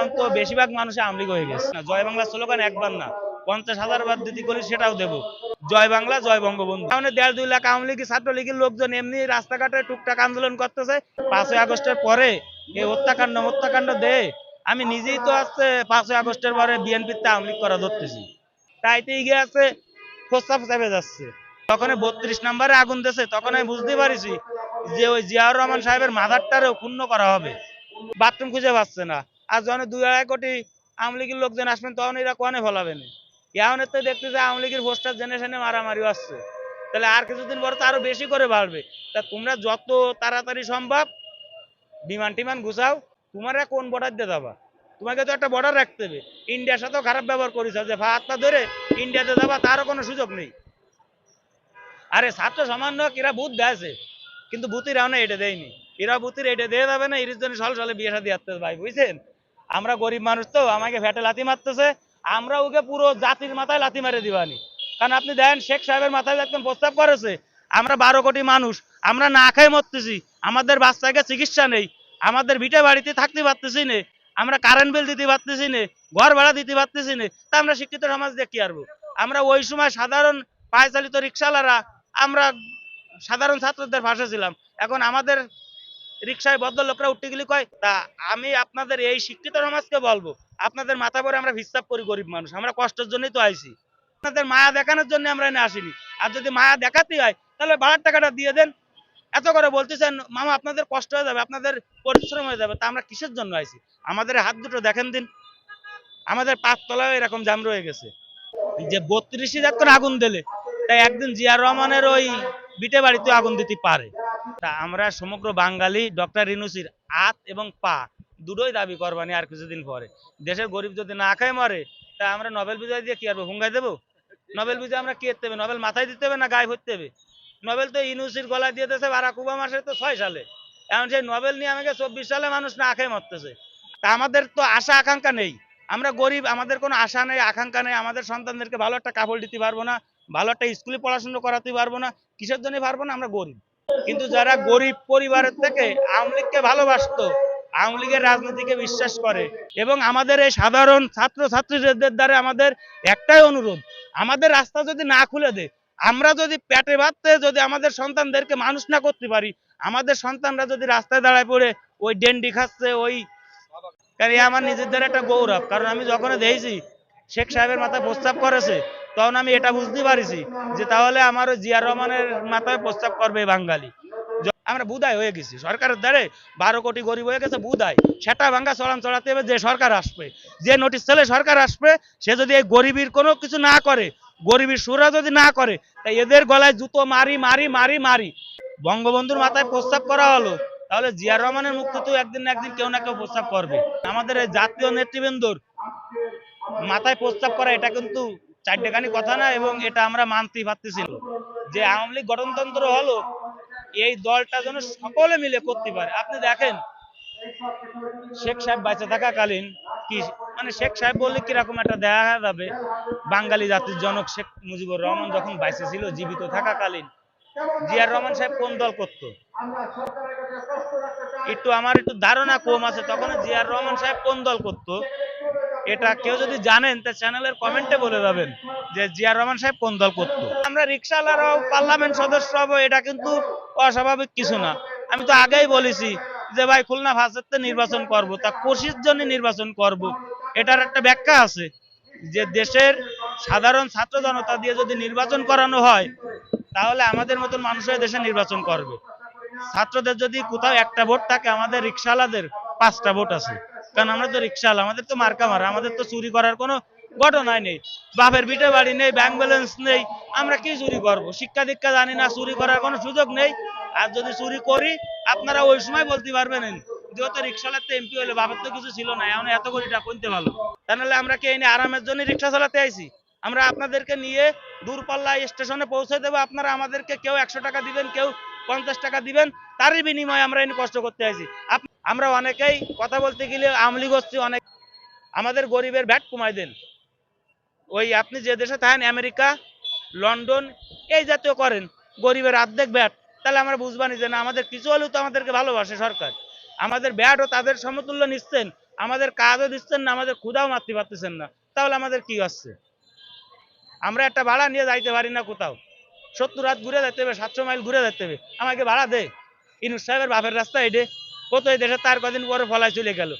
এখন তো বেশিরভাগ মানুষ আমলিগ হয়ে গেছে। জয় বাংলা স্লোগান একবার না, পঞ্চাশ হাজার বার দিতে করি সেটাও দেবো। জয় বাংলা, জয় বঙ্গবন্ধু। এখন দেড় দুই লাখ আওয়ামী লীগ ছাত্রলীগের লোকজন এমনি রাস্তাঘাটে টুকটাক আন্দোলন করতেছে। পাঁচই আগস্টের পরে এই হত্যাকাণ্ড হত্যাকাণ্ড দে। আমি নিজেই তো আসছে পাঁচই আগস্টের পরে বিএনপিতে আওয়ামী লীগ করা ধরতেছি। তাইতে গিয়ে আছে, প্রস্তাব চাপে যাচ্ছে। তখন বত্রিশ নাম্বারে আগুন দিয়েছে তখন আমি বুঝতে পারিছি যে ওই জিয়াউর রহমান সাহেবের মাথারটারেও ক্ষুণ্ণ করা হবে। বাথরুম খুঁজে পাচ্ছে না। আর যখন দুই আড়াই কোটি আওয়ামী লীগের লোকজন আসবেন, তখন এরা কনে ফলাবে এখন তো দেখতে যে আওয়ামী লীগের পোস্টার জেনারেশনে মারামারি আসছে। তাহলে আর কিছুদিন পরে তো আরও বেশি করে বাড়বে। তা তোমরা যত তাড়াতাড়ি সম্ভব বিমান টিমান গুছাও, তোমরা কোন বর্ডার দিয়ে যাবা? তোমাকে তো একটা বর্ডার রাখতে হবে। ইন্ডিয়ার সাথেও খারাপ ব্যবহার করেছ যে ভাত ধরে ইন্ডিয়াতে যাবা, তারও কোনো সুযোগ নেই। আরে ছাত্র সামান্য এরা বুথ দেয়ছে কিন্তু বুথির না এটা দেয়নি। এরা বুথির এটা দিয়ে যাবে না এর জন্য সল সলে বিয়ে সাথে আসতে ভাই, বুঝছেন? আমরা গরিব মানুষ তো, আমাকে ফ্যাটে লাথি মারতেছে, আমরা ওকে পুরো জাতির মাথায় লাথি মারে দিবানি। কারণ আপনি দেখেন, শেখ সাহেবের মাথায় একদম প্রস্তাব করেছে, আমরা বারো কোটি মানুষ, আমরা না খাই মরতেছি, আমাদের বাচ্চাকে চিকিৎসা নেই, আমাদের ভিটে বাড়িতে থাকতে পারতেছি না, আমরা কারেন্ট বিল দিতে পারতেছি না, ঘর ভাড়া দিতে পারতেছি না, তা আমরা শিক্ষিত সমাজ কি আরবো আমরা ওই সময় সাধারণ পায়চালিত রিক্সাওয়ালারা, আমরা সাধারণ ছাত্রদের ভাষা ছিলাম। এখন আমাদের রিক্সায় ভদ্রলোকরা উঠতে গেলে কয়, তা আমি আপনাদের এই শিক্ষিত সমাজকে বলব, আপনাদের মাথা পরে আমরা হিসাব করি গরিব মানুষ, আমরা কষ্টের জন্যই তো আইছি। আপনাদের মায়া দেখানোর জন্য আমরা এনে আসিনি। আর যদি মায়া দেখাতে হয়, তাহলে ভাড়ার টাকাটা দিয়ে দেন। এত করে বলতেছেন, মামা, আপনাদের কষ্ট হয়ে যাবে, আপনাদের পরিশ্রম হয়ে যাবে, তা আমরা কিসের জন্য আইছি? আমাদের হাত দুটো দেখেন দিন। আমাদের পাঁচ তলায় এরকম জাম রয়ে গেছে। যে বত্রিশ হাজার করে আগুন দিলে, তাই একদিন জিয়ার রহমানের ওই বিটে বাড়িতে আগুন দিতে পারে। আমরা সমগ্র বাঙালি ডক্টর রিনুসির হাত এবং পা দুটোই দাবি করবানি আর কিছুদিন পরে। দেশের গরিব যদি না খায় মরে, তা আমরা নোবেল বিজয় দিয়ে কি করব হুঙ্গাই দেবো? নোবেল বিজয় আমরা কি হবে নোবেল মাথায় দিতে হবে না গায়ে ভরতে হবে? নোবেল তো ইনুসির গলায় দিয়ে দিয়েছে বারাক ওবামা সে তো ছয় সালে। এখন সেই নোবেল নিয়ে আমাকে চব্বিশ সালে মানুষ না খেয়ে মরতেছে। তা আমাদের তো আশা আকাঙ্ক্ষা নেই। আমরা গরিব, আমাদের কোনো আশা নেই, আকাঙ্ক্ষা নেই। আমাদের সন্তানদেরকে ভালো একটা কাপড় দিতে পারব না, ভালো একটা স্কুলে পড়াশোনা করাতে পারব না, কিসের জন্য পারব না? আমরা গরিব। কিন্তু যারা গরিব পরিবারের থেকে আওয়ামী লীগকে ভালোবাসতো, আওয়ামী লীগের রাজনীতিকে বিশ্বাস করে এবং আমাদের এই সাধারণ ছাত্র ছাত্রীদের দ্বারা আমাদের একটাই অনুরোধ, আমাদের রাস্তা যদি না খুলে দেয়, আমরা যদি পেটে ভাবতে যদি আমাদের সন্তানদেরকে মানুষ না করতে পারি, আমাদের সন্তানরা যদি রাস্তায় দাঁড়ায় পড়ে, ওই ডেন্ডি খাচ্ছে, ওই কারণ আমার নিজেদের একটা গৌরব, কারণ আমি যখন দেখছি, শেখ সাহেবের মাথায় প্রস্তাব করেছে তখন আমি এটা বুঝতে পারিছি যে তাহলে আমার জিয়ার রহমানের মাথায় প্রস্তাব করবে বাঙালি। আমরা বুদায় হয়ে গেছি। সরকারের দ্বারে বারো কোটি গরিব হয়ে গেছে বুদায় সেটা ভাঙ্গা চড়ান চড়াতে হবে, যে সরকার আসবে, যে নোটিশ ছেলে সরকার আসবে, সে যদি এই গরিবের কোনো কিছু না করে, গরিবের সুরা যদি না করে, তাই এদের গলায় জুতো মারি মারি মারি মারি। বঙ্গবন্ধুর মাথায় প্রস্তাব করা হলো, তাহলে জিয়ার রহমানের মুক্ত তো একদিন না একদিন কেউ না কেউ প্রস্তাব করবে। আমাদের জাতীয় নেতৃবৃন্দর মাথায় প্রস্তাব করা, এটা কিন্তু চারটেখানি কথা না এবং এটা আমরা মানতেই পারতেছি যে আওয়ামী লীগ গণতন্ত্র হলো, এই দলটা যেন সকলে মিলে করতে পারে। আপনি দেখেন, শেখ সাহেব বেঁচে থাকাকালীন কি মানে শেখ সাহেব বললে কীরকম একটা দেখা যাবে? বাঙালি জাতির জনক শেখ মুজিবুর রহমান যখন বাইসে ছিল জীবিত থাকাকালীন, জিয়ার রহমান সাহেব কোন দল করতো? একটু আমার একটু ধারণা কম আছে, তখন জিয়ার রহমান সাহেব কোন দল করতো? এটা কেউ যদি জানেন, তা চ্যানেলের কমেন্টে বলে যাবেন যে জিয়ার রহমান সাহেব কোন দল করতো। আমরা রিক্সাওয়ালারাও পার্লামেন্ট সদস্য হব, এটা কিন্তু অস্বাভাবিক কিছু না। আমি তো আগেই বলেছি যে ভাই, খুলনা ভাষাতে নির্বাচন করব, তা কোশির জন্য নির্বাচন করব। এটার একটা ব্যাখ্যা আছে যে দেশের সাধারণ ছাত্র জনতা দিয়ে যদি নির্বাচন করানো হয়, তাহলে আমাদের মতন মানুষের দেশে নির্বাচন করবে। ছাত্রদের যদি কোথাও একটা ভোট থাকে, আমাদের রিক্সাওয়ালাদের পাঁচটা ভোট আছে। কারণ আমরা তো রিক্সাওয়ালা আমাদের তো মার্কা মারা, আমাদের তো চুরি করার কোনো ঘটনাই নেই। বাপের বিটে বাড়ি নেই ব্যাংক ব্যালেন্স নেই, আমরা কি চুরি করব? শিক্ষা দীক্ষা জানি না, চুরি করার কোনো সুযোগ নেই। আর যদি চুরি করি, আপনারা ওই সময় বলতে পারবেন যেহেতু রিক্সাওয়ালার তো এমপি বাপের তো কিছু ছিল না, এখন এত কিনতে ভালো তাহলে আমরা নিয়ে আরামের জন্য রিক্সা চালাতে আমরা আপনাদেরকে নিয়ে দূরপাল্লা স্টেশনে পৌঁছে দেবো, আপনারা আমাদেরকে কেউ একশো টাকা দিবেন, কেউ পঞ্চাশ টাকা দিবেন, তারই বিনিময়ে আমরা এনে কষ্ট করতে আপ- আমরা অনেকেই কথা বলতে গেলে আমলি গোষ্ঠী অনেক আমাদের গরিবের ভ্যাট কমাই দেন। ওই আপনি যে দেশে থাকেন, আমেরিকা, লন্ডন, এই জাতীয় করেন, গরিবের অর্ধেক ভ্যাট, তাহলে আমরা বুঝবানি যে না, আমাদের কিছু হলেও তো আমাদেরকে ভালোবাসে সরকার। আমাদের ব্যাটও তাদের সমতুল্য নিচ্ছেন, আমাদের কাজও দিচ্ছেন না, আমাদের ক্ষুদাও মারতে পারতেছেন না, তাহলে আমাদের কি হচ্ছে? আমরা একটা ভাড়া নিয়ে যাইতে পারি না কোথাও। সত্তর হাত ঘুরে যেতে হবে, সাতশো মাইল ঘুরে যাইতে হবে। আমাকে ভাড়া দে। ইনুস সাহেবের বাপের রাস্তা এডে কত দেশে তার কদিন পরে ফলায় চলে গেল।